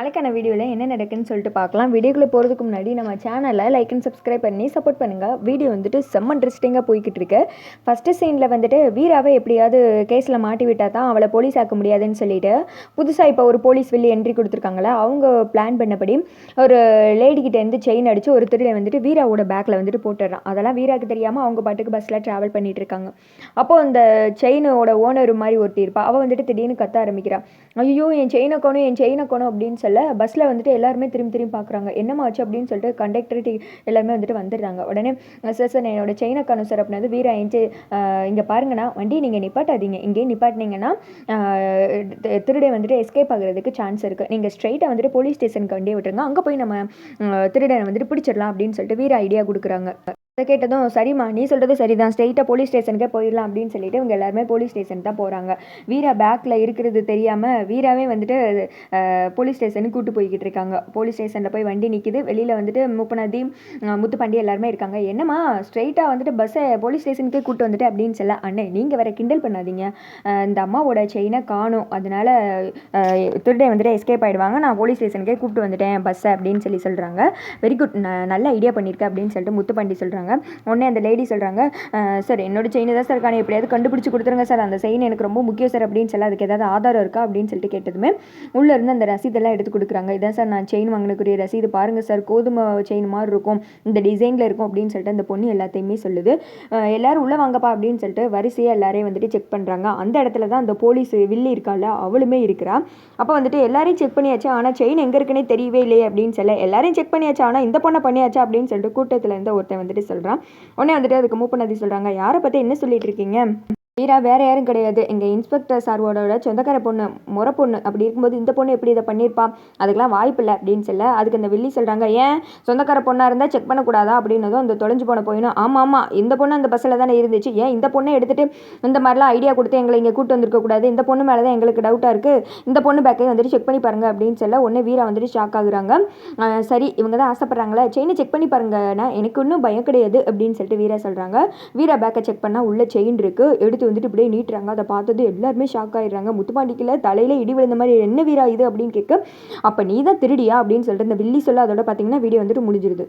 நாளைக்கான வீடியோவில் என்ன நடக்குன்னு சொல்லிட்டு பார்க்கலாம். வீடியோக்குள்ளே போகிறதுக்கு முன்னாடி நம்ம சேனலை லைக் அண்ட் சப்ஸ்கிரைப் பண்ணி சப்போர்ட் பண்ணுங்கள் வீடியோ வந்துட்டு செம்ம இன்ட்ரெஸ்டிங்காக போய்கிட்டு இருக்கு. ஃபஸ்ட்டு சீனில் வந்துட்டு வீராவை எப்படியாவது கேஸில் மாட்டி விட்டால் தான் அவளை போலீஸ் ஆக்க முடியாதுன்னு சொல்லிட்டு புதுசாக இப்போ ஒரு போலீஸ் வெளியே என்ட்ரி கொடுத்துருக்காங்களே அவங்க பிளான் பண்ணபடி ஒரு லேடி இருந்து செயின் அடித்து ஒரு திருடை வந்துட்டு வீராவோட பேக்கில் வந்துட்டு போட்டுடுறான். அதெல்லாம் வீராவுக்கு தெரியாமல் அவங்க பாட்டுக்கு பஸ்ஸில் ட்ராவல் பண்ணிட்டு இருக்காங்க. அப்போது அந்த செயினோட ஓனர் மாதிரி ஒருத்தி இருப்பா. அவள் வந்துட்டு திடீர்னு கத்த ஆரம்பிக்கிறான் ஐயோ என் செயினை காணும் என் செயினை காணும் அப்படின்னு சொல்ல பஸ்ஸில் வந்துட்டு எல்லாருமே திரும்பி திரும்பி பார்க்குறாங்க என்னம்மா ஆச்சு அப்படின்னு சொல்லிட்டு கண்டக்டரிட்டி எல்லாருமே வந்துட்டு வந்துடுறாங்க. உடனே சார் சார் என்னோட செயினை காணும் சார் வந்து வீரா எஞ்சி இங்கே பாருங்கண்ணா. வண்டி நீங்கள் நிப்பாட்டாதீங்க. இங்கேயே நிப்பாட்டினீங்கன்னா ஆஹ் திருடன் வந்துட்டு எஸ்கேப் ஆகிறதுக்கு சான்ஸ் இருக்குது நீங்கள் ஸ்ட்ரைட்டாக வந்துட்டு போலீஸ் ஸ்டேஷனுக்கு வண்டியை விட்டுருங்க. அங்கே போய் நம்ம திருடனை வந்துட்டு பிடிச்சிடலாம். அப்படின்னு சொல்லிட்டு வீர ஐடியா கொடுக்குறாங்க. அதை கேட்டதும் சரிம்மா நீ சொல்கிறது சரிதான். ஸ்ட்ரெயிட்டாக போலீஸ் ஸ்டேஷனுக்கே போயிடலாம் அப்படின்னு சொல்லிட்டு இவங்க எல்லாருமே போலீஸ் ஸ்டேஷன் தான் போகிறாங்க வீரா பேக்கில் இருக்கிறது தெரியாமல் வீராவே வந்துட்டு போலீஸ் ஸ்டேஷனுக்கு கூட்டு போய்கிட்டு இருக்காங்க. போலீஸ் ஸ்டேஷனில் போய் வண்டி நிற்கிது வெளியில் வந்துட்டு முப்பநதி முத்துப்பாண்டி எல்லாருமே இருக்காங்க. என்னம்மா ஸ்ட்ரெயிட்டாக வந்துட்டு பஸ்ஸை போலீஸ் ஸ்டேஷனுக்கே கூட்டு வந்துட்டு? அப்படின்னு சொல்ல அண்ணே நீங்கள் வேற கிண்டல் பண்ணாதீங்க. இந்த அம்மாவோட செயினை காணும். அதனால திருடே வந்துட்டு எஸ்கேப் ஆகிடுவாங்க நான் போலீஸ் ஸ்டேஷனுக்கே கூப்பிட்டு வந்துட்டேன் பஸ்ஸை அப்படின்னு சொல்லி சொல்கிறாங்க வெரி குட் நல்ல ஐடியா பண்ணியிருக்கேன் அப்படின்னு சொல்லிட்டு முத்துப்பாண்டி சொல்கிறாங்க உடனே அந்த லேடி சொல்கிறாங்க சார் என்னோட செயின் தான் சார் காணும். எப்படியாவது கண்டுபிடிச்சி கொடுத்துருங்க சார் அந்த செயின் எனக்கு ரொம்ப முக்கியம் சார் அப்படின்னு சொல்லி அதுக்கு ஏதாவது ஆதாரம் இருக்கா? அப்படின்னு சொல்லிட்டு கேட்டதுமே உள்ளேருந்து அந்த ரசீதெல்லாம் எடுத்து கொடுக்குறாங்க. இதான் சார் நான் செயின் வாங்கினக்குரிய ரசீது. பாருங்கள் சார் கோதுமை செயின் மாதிரி இருக்கும். இந்த டிசைனில் இருக்கும் அப்படின்னு சொல்லிட்டு அந்த பொண்ணு எல்லாத்தையுமே சொல்லுது. எல்லோரும் எல்லாரும் உள்ளே வாங்கப்பா அப்படின்னு சொல்லிட்டு வரிசையாக எல்லாரையும் வந்துட்டு செக் பண்ணுறாங்க அந்த இடத்துல தான் அந்த போலீஸ் வில்லி இருக்கால அவளுமே இருக்கிறா. அப்போ வந்துட்டு எல்லாரையும் செக் பண்ணியாச்சு. ஆனால் செயின் எங்கே இருக்குன்னே தெரியவே இல்லையே அப்படின்னு சொல்ல எல்லாரையும் செக் பண்ணியாச்சு? ஆனால் இந்த பொண்ணை பண்ணியாச்சா? அப்படின்னு சொல்லிட்டு கூட்டத்தில் இருந்து ஒருத்தன் வந்துட்டு சொல்கிறான் உடனே வந்துட்டு அதுக்கு மூப்பனதி சொல்கிறாங்க யாரை பற்றி என்ன சொல்லிட்டு இருக்கீங்க? வீரா வேற யாரும் கிடையாது. எங்கள் இன்ஸ்பெக்டர் சார்வோட சொந்தக்கார பொண்ணு முறை பொண்ணு. அப்படி இருக்கும்போது இந்த பொண்ணு எப்படி இதை பண்ணியிருப்பா? அதுக்கெல்லாம் வாய்ப்பு இல்லை அப்படின்னு சொல்ல அதுக்கு அந்த வில்லி சொல்கிறாங்க ஏன் சொந்தக்கார பொண்ணாக இருந்தால் செக் பண்ணக்கூடாதா? அப்படின்னதும் அந்த தொலைஞ்சு போன போயினும் ஆமாம் ஆமாம் இந்த பொண்ணு அந்த பஸ்ஸில் தானே இருந்துச்சு. ஏன் இந்த பொண்ணை எடுத்துட்டு இந்த மாதிரிலாம் ஐடியா கொடுத்து எங்களை இங்கே கூட்டு வந்திருக்க கூடாது? இந்த பொண்ணு மேலே தான் எங்களுக்கு டவுட்டாக இருக்குது இந்த பொண்ணு பேக்கையும் வந்துட்டு செக் பண்ணி பாருங்க அப்படின்னு சொல்ல உடனே வீரா வந்துட்டு ஷாக் ஆகுறாங்க. சரி இவங்க தான் ஆசைப்பட்றாங்களே. செயினை செக் பண்ணி பாருங்கண்ணா. எனக்கு இன்னும் பயம் கிடையாது அப்படின்னு சொல்லிட்டு வீரா சொல்கிறாங்க வீரா பேக்கை செக் பண்ணால் உள்ள செயின் இருக்குது எடுத்து வந்துட்டு இப்படியே நீட்டுறாங்க. அதை பார்த்தது எல்லாருமே ஷாக் ஆயிடுறாங்க. முத்துப்பாண்டிக்கில் தலையில் இடி விழுந்த மாதிரி என்ன வீரா இது? அப்படின்னு கேட்க அப்போ நீ தான் திருடியா? அப்படின்னு சொல்லிட்டு இந்த வில்லி சொல்ல அதோட பார்த்தீங்கன்னா வீடியோ வந்துட்டு முடிஞ்சிருது.